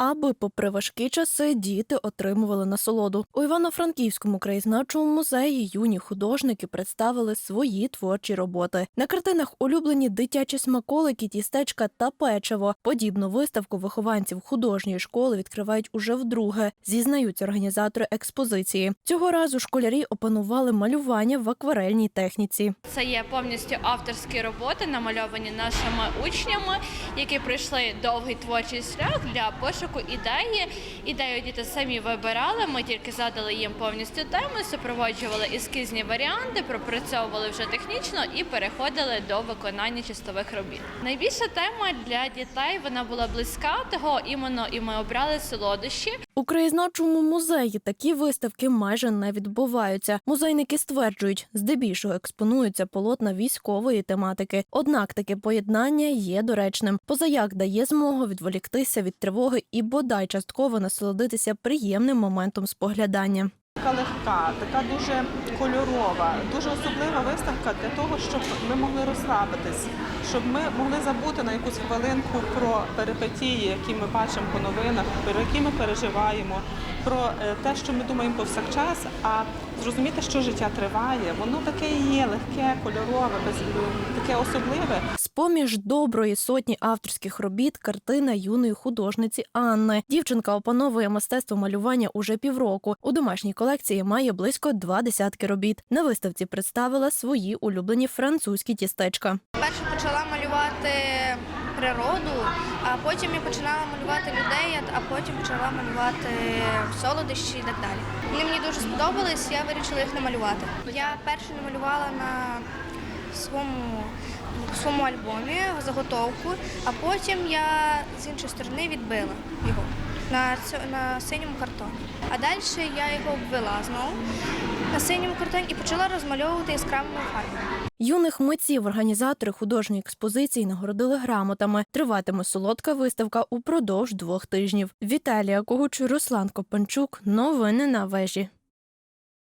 аби, попри важкі часи, діти отримували насолоду. У Івано-Франківському краєзнавчому музеї юні художники представили свої творчі роботи. На картинах улюблені дитячі смаколики, тістечка та печиво. Подібну виставку вихованців художньої школи відкривають уже вдруге. Зізнаються організатори експозиції. Цього разу школярі опанували малювання в акварельній техніці. Це є повністю авторські роботи, намальовані нашими учнями, які пройшли довгий творчий шлях для пошуку ідеї. Ідею діти самі вибирали. Ми тільки задали їм повністю тему, супроводжували ескізні варіанти, пропрацьовували вже технічно і переходили до виконання чистових робіт. Найбільша тема для дітей вона була близька, того іменно і ми обрали солодощі. У краєзнавчому музеї такі виставки майже не відбуваються. Музейники стверджують, здебільшого експонуються полотна військової тематики. Однак таке поєднання є доречним. Позаяк дає змогу відволіктися від тривоги і бодай частково насолодитися приємним моментом споглядання. Така легка, така дуже кольорова, дуже особлива виставка для того, щоб ми могли розслабитись, щоб ми могли забути на якусь хвилинку про перипетії, які ми бачимо по новинах, про які ми переживаємо, про е, те, що ми думаємо повсякчас, а зрозуміти, що життя триває, воно таке і є легке, кольорове, без таке особливе. З-поміж доброї сотні авторських робіт картина юної художниці Анни. Дівчинка опановує мистецтво малювання уже півроку. У домашній колекції має близько два десятки робіт. На виставці представила свої улюблені французькі тістечка. Перше почала малювати природу, а потім я починала малювати людей, а потім почала малювати солодощі і так далі. Вони мені дуже сподобались, я вирішила їх намалювати. Я перше намалювала на своєму, своєму альбомі заготовку, а потім я з іншої сторони відбила його на, на синьому картоні. А далі я його обвела знову на синьому картоні і почала розмальовувати яскравими фарбами. Юних митців організатори художньої експозиції нагородили грамотами. Триватиме солодка виставка упродовж двох тижнів. Віталія Когуч, Руслан Копанчук. Новини на вежі.